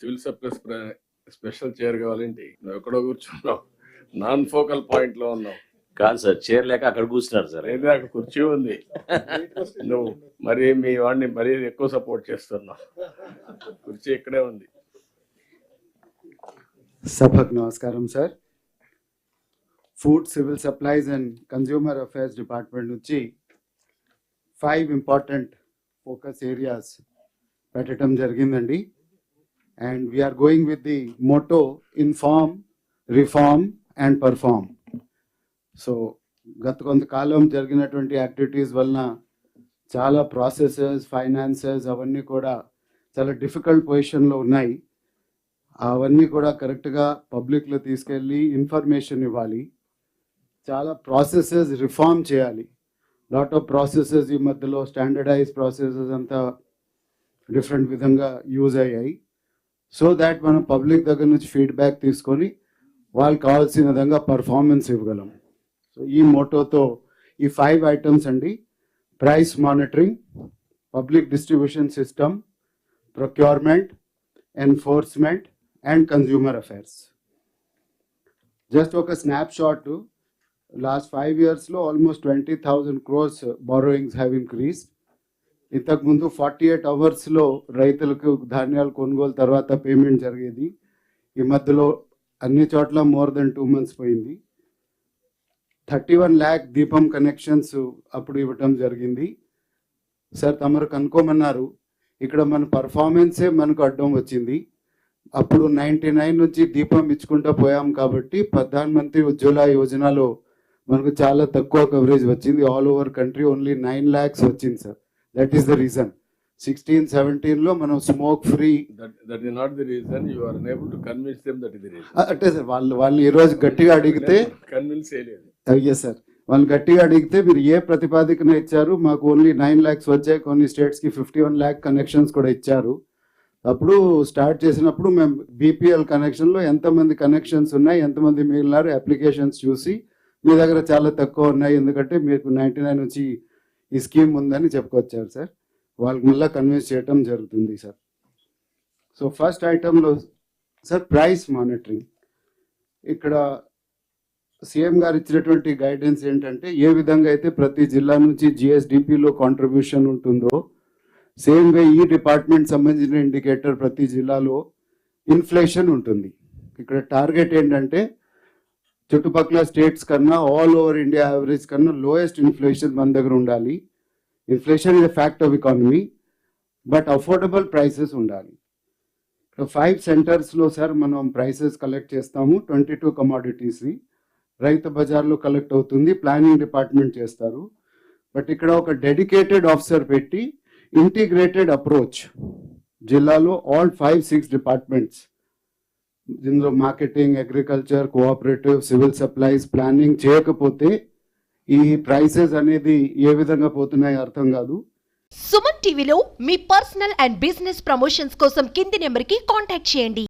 Civil supplies special chair కావాలంటే నువ్వు ఎక్కడో కూర్చున్నావు. నాన్ ఫోకల్ పాయింట్లో ఉన్నావు. కాదు సార్ చైర్ లేక అక్కడ కూర్చున్నారు సార్. లేదా అక్కడ కుర్చీ ఉంది. నువ్వు మరి మీ వాడిని మరీ ఎక్కువ సపోర్ట్ చేస్తున్నావు. కుర్చీ ఇక్కడే ఉంది. సభకు నమస్కారం sir. Food civil supplies and consumer affairs department నుంచి ఫైవ్ ఇంపార్టెంట్ ఫోకస్ ఏరియాస్ పెట్టడం జరిగిందండి. And we are going with the motto inform reform and perform so గత కొంతకాలం జరిగినటువంటి యాక్టివిటీస్ వలన చాలా ప్రాసెసెస్ ఫైనాన్సెస్ అవన్నీ కూడా చాలా డిఫికల్ట్ పొజిషన్లో ఉన్నాయి. అవన్నీ కూడా కరెక్ట్గా పబ్లిక్లో తీసుకెళ్ళి ఇన్ఫర్మేషన్ ఇవ్వాలి. చాలా ప్రాసెసెస్ రిఫార్మ్ చేయాలి. లాట్ ఆఫ్ ప్రాసెసెస్ ఈ మధ్యలో స్టాండర్డైజ్ ప్రాసెసెస్ అంతా డిఫరెంట్ విధంగా యూజ్ అయ్యాయి. సో దాట్ మనం పబ్లిక్ దగ్గర నుంచి ఫీడ్బ్యాక్ తీసుకొని వాళ్ళకి కావాల్సిన విధంగా పర్ఫార్మెన్స్ ఇవ్వగలం. సో ఈ మోటోతో ఈ ఫైవ్ ఐటమ్స్ అండి. Price monitoring public distribution system procurement enforcement and consumer affairs just ఒక స్నాప్ షాట్ లాస్ట్ ఫైవ్ ఇయర్స్లో almost twenty thousand crores borrowings have increased ఇంతకుముందు ఫార్టీ ఎయిట్ అవర్స్లో రైతులకు ధాన్యాలు కొనుగోలు తర్వాత పేమెంట్ జరిగేది. ఈ మధ్యలో అన్ని చోట్ల మోర్ దెన్ టూ మంత్స్ పోయింది. Thirty one lakh Deepam connections అప్పుడు ఇవ్వటం జరిగింది. సార్ తమరు కనుక్కోమన్నారు. ఇక్కడ మన పర్ఫార్మెన్సే మనకు అడ్డం వచ్చింది. అప్పుడు నైంటీ నైన్ నుంచి దీపం ఇచ్చుకుంటూ పోయాం కాబట్టి ప్రధాన మంత్రి ఉజ్వల యోజనలో మనకు చాలా తక్కువ కవరేజ్ వచ్చింది. All over country only nine lakhs వచ్చింది sir that is the reason sixteen సెవెంటీన్లో మనం smoke free that is not the reason you are unable to convince them that is the reason అంటే సార్ వాళ్ళు వాళ్ళని ఈరోజు గట్టిగా అడిగితే కన్విన్స్ చేయలేదు అయ్యే సార్ వాళ్ళు గట్టిగా అడిగితే మీరు ఏ ప్రతిపాదికన ఇచ్చారు? మాకు ఓన్లీ నైన్ ల్యాక్స్ వచ్చాయి. కొన్ని స్టేట్స్కి ఫిఫ్టీ వన్ ల్యాక్ కనెక్షన్స్ కూడా ఇచ్చారు. అప్పుడు స్టార్ట్ చేసినప్పుడు మేము బీపీఎల్ కనెక్షన్లో ఎంతమంది కనెక్షన్స్ ఉన్నాయి ఎంతమంది మిగిలినారు అప్లికేషన్స్ చూసి మీ దగ్గర చాలా తక్కువ ఉన్నాయి. ఎందుకంటే మీకు నైంటీ నైన్ నుంచి ఈ స్కీమ్ ఉందని చెప్పుకొచ్చారు సార్. వాళ్ళకి మళ్ళీ కన్విన్స్ చేయటం జరుగుతుంది సార్. సో ఫస్ట్ ఐటెంలో సార్ ప్రైస్ మానిటరింగ్ ఇక్కడ సీఎం గారు ఇచ్చినటువంటి గైడెన్స్ ఏంటంటే ఏ విధంగా అయితే ప్రతి జిల్లా నుంచి జిఎస్డిపిలో కాంట్రిబ్యూషన్ ఉంటుందో సేమ్ వే ఈ డిపార్ట్మెంట్ సంబంధించిన ఇండికేటర్ ప్రతి జిల్లాలో ఇన్ఫ్లేషన్ ఉంటుంది. ఇక్కడ టార్గెట్ ఏంటంటే చుట్టుపక్కల స్టేట్స్ కన్నా ఆల్ ఓవర్ ఇండియా యావరేజ్ కన్నా లోయెస్ట్ ఇన్ఫ్లేషన్ మన దగ్గర ఉండాలి. Inflation is fact of economy but affordable prices ఉండాలి. ఫైవ్ సెంటర్స్లో సార్ మనం ప్రైసెస్ కలెక్ట్ చేస్తాము ట్వంటీ టూ కమాడిటీస్ని రైతు బజార్లో కలెక్ట్ అవుతుంది ప్లానింగ్ డిపార్ట్మెంట్ చేస్తారు. బట్ ఇక్కడ ఒక డెడికేటెడ్ ఆఫీసర్ పెట్టి ఇంటిగ్రేటెడ్ అప్రోచ్. జిల్లాలో ఆల్ ఫైవ్ సిక్స్ డిపార్ట్మెంట్స్. దీనిలో marketing agriculture cooperative civil supplies planning చేయకపోతే ఈ ప్రైసెస్ అనేది ఏ విధంగా పోతున్నాయో అర్థం కాదు. సుమన్ టీవీలో మీ పర్సనల్ అండ్ బిజినెస్ ప్రమోషన్స్ కోసం కింది నెంబర్కి కాంటాక్ట్ చేయండి.